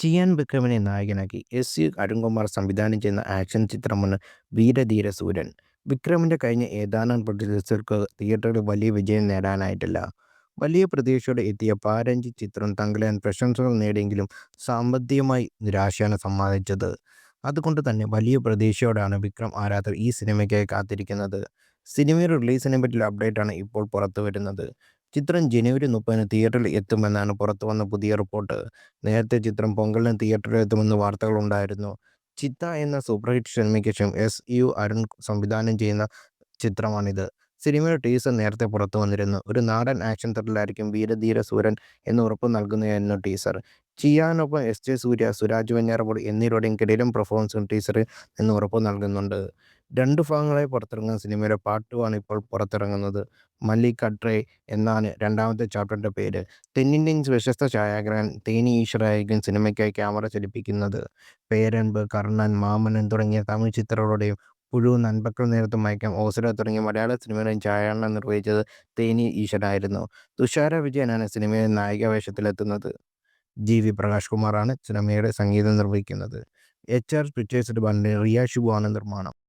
ചിയാൻ വിക്രമിനെ നായകനാക്കി S U Arunkumar സംവിധാനം ചെയ്യുന്ന ആക്ഷൻ ചിത്രമാണ് വീരധീര സൂരൻ. വിക്രമിന്റെ കഴിഞ്ഞ ഏതാനും പ്രൊഡ്യൂസർക്ക് തിയേറ്ററിൽ വലിയ വിജയം നേടാനായിട്ടില്ല. വലിയ പ്രതീക്ഷയോടെ എത്തിയ പാരഞ്ചി ചിത്രം തങ്കലാൻ പ്രശംസകൾ നേടിയെങ്കിലും സാമ്പത്തികമായി നിരാശയാണ് സമ്മാനിച്ചത്. അതുകൊണ്ട് തന്നെ വലിയ പ്രതീക്ഷയോടാണ് വിക്രം ആരാധകർ ഈ സിനിമയ്ക്കായി കാത്തിരിക്കുന്നത്. സിനിമയുടെ റിലീസിനെ പറ്റിയുള്ള അപ്ഡേറ്റാണ് ഇപ്പോൾ പുറത്തുവരുന്നത്. ചിത്രം ജനുവരി മുപ്പതിന് തിയേറ്ററിൽ എത്തുമെന്നാണ് പുറത്തുവന്ന പുതിയ റിപ്പോർട്ട്. നേരത്തെ ചിത്രം പൊങ്കലിന് തിയേറ്ററിലെത്തുമെന്ന് വാർത്തകളുണ്ടായിരുന്നു. ചിത്ത എന്ന സൂപ്പർഹിറ്റ് സിനിമയ്ക്ക് ശേഷം എസ് യു അരുൺ സംവിധാനം ചെയ്യുന്ന ചിത്രമാണിത്. സിനിമയുടെ ടീസർ നേരത്തെ പുറത്തുവന്നിരുന്നു. ഒരു നാടൻ ആക്ഷൻ ത്രില്ലറായിരിക്കും വീരധീര സൂരൻ എന്ന് ഉറപ്പ് നൽകുന്നതായിരുന്നു ടീസർ. ചിയാനൊപ്പം എസ് ജെ സൂര്യ, സുരാജ് വെഞ്ഞാറമൂട് എന്നിവരുടെയും കിടയിലും പെർഫോമൻസും ടീച്ചർ എന്ന് ഉറപ്പ് നൽകുന്നുണ്ട്. രണ്ട് ഭാഗങ്ങളായി പുറത്തിറങ്ങുന്ന സിനിമയുടെ പാർട്ട് ആണ് ഇപ്പോൾ പുറത്തിറങ്ങുന്നത്. മല്ലിക് അട്രേ എന്നാണ് രണ്ടാമത്തെ ചാപ്റ്ററിന്റെ പേര്. തെന്നിന്ത്യൻ വിശ്വസ്ത ഛായാഗ്രഹൻ തേനി ഈശ്വരായിരിക്കും സിനിമയ്ക്കായി ക്യാമറ ചലിപ്പിക്കുന്നത്. പേരൻപ്, കർണൻ, മാമനൻ തുടങ്ങിയ തമിഴ് ചിത്രങ്ങളുടെയും പുഴു, നൻപക്കൾ നേരത്ത് മയക്കം, ഓസര തുടങ്ങിയ മലയാള സിനിമയുടെയും ഛായാഗ്രഹണം നിർവഹിച്ചത് തേനി ഈശ്വരായിരുന്നു തുഷാര വിജയനാണ് സിനിമയിൽ നായികാവേഷത്തിലെത്തുന്നത്. ജി. വി. പ്രകാശ് കുമാറാണ് സിനിമയുടെ സംഗീതം നിർവഹിക്കുന്നത്. എച്ച്. ആർ. പിക്ചേഴ്സിന്റെ ബാനറിൽ റിയ ആണ് നിർമ്മാണം.